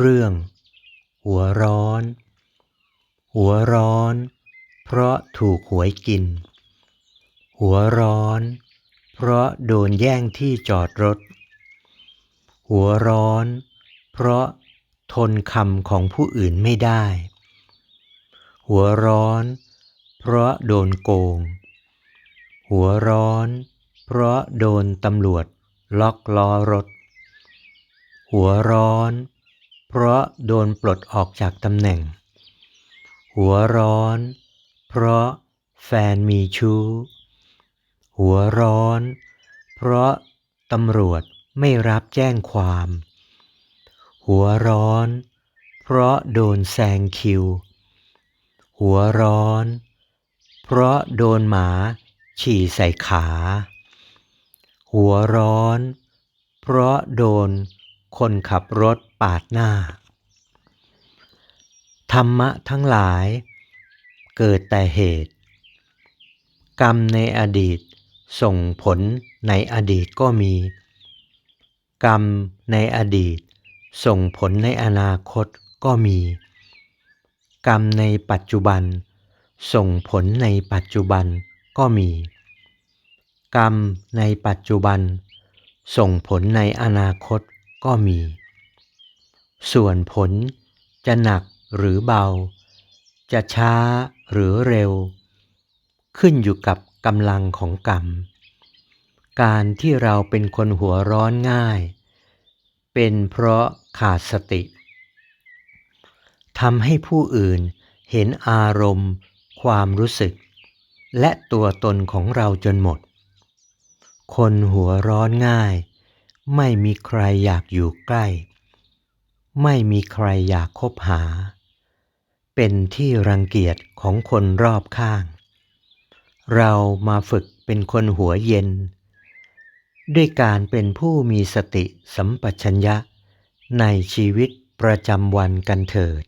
เรื่อง หัวร้อน หัวร้อน เพราะถูกหวยกิน หัวร้อน เพราะโดนแย่งที่จอดรถ หัวร้อน เพราะทนคำของผู้อื่นไม่ได้ หัวร้อน เพราะโดนโกง หัวร้อน เพราะโดนตำรวจล็อกล้อรถ หัวร้อน เพราะโดนปลดออกจากตำแหน่ง หัวร้อน เพราะแฟนมีชู้ หัวร้อน เพราะตำรวจไม่รับแจ้งความ หัวร้อน เพราะโดนแซงคิว หัวร้อน เพราะโดนหมาฉี่ใส่ขา หัวร้อน เพราะโดน คนขับรถปาดหน้า ธรรมะทั้งหลายเกิดแต่เหตุ กรรมในอดีตส่งผลในอดีตก็มี กรรมในอดีต ส่งผลในอนาคตก็มี กรรมในปัจจุบัน ส่งผลในปัจจุบันก็มี กรรมในปัจจุบัน ส่งผลในอนาคต ก็มี ส่วนผลจะหนักหรือเบา จะช้าหรือเร็ว ขึ้นอยู่กับกำลังของกรรม การที่เราเป็นคนหัวร้อนง่าย เป็นเพราะขาดสติทำให้ผู้อื่นเห็นอารมณ์ ความรู้สึก และตัวตนของเราจนหมด คนหัวร้อนง่าย ไม่มีใครอยากอยู่ใกล้ ไม่มีใครอยากคบหา เป็นที่รังเกียจของคนรอบข้าง เรามาฝึกเป็นคนหัวเย็น ด้วยการเป็นผู้มีสติสัมปชัญญะในชีวิตประจำวันกันเถิด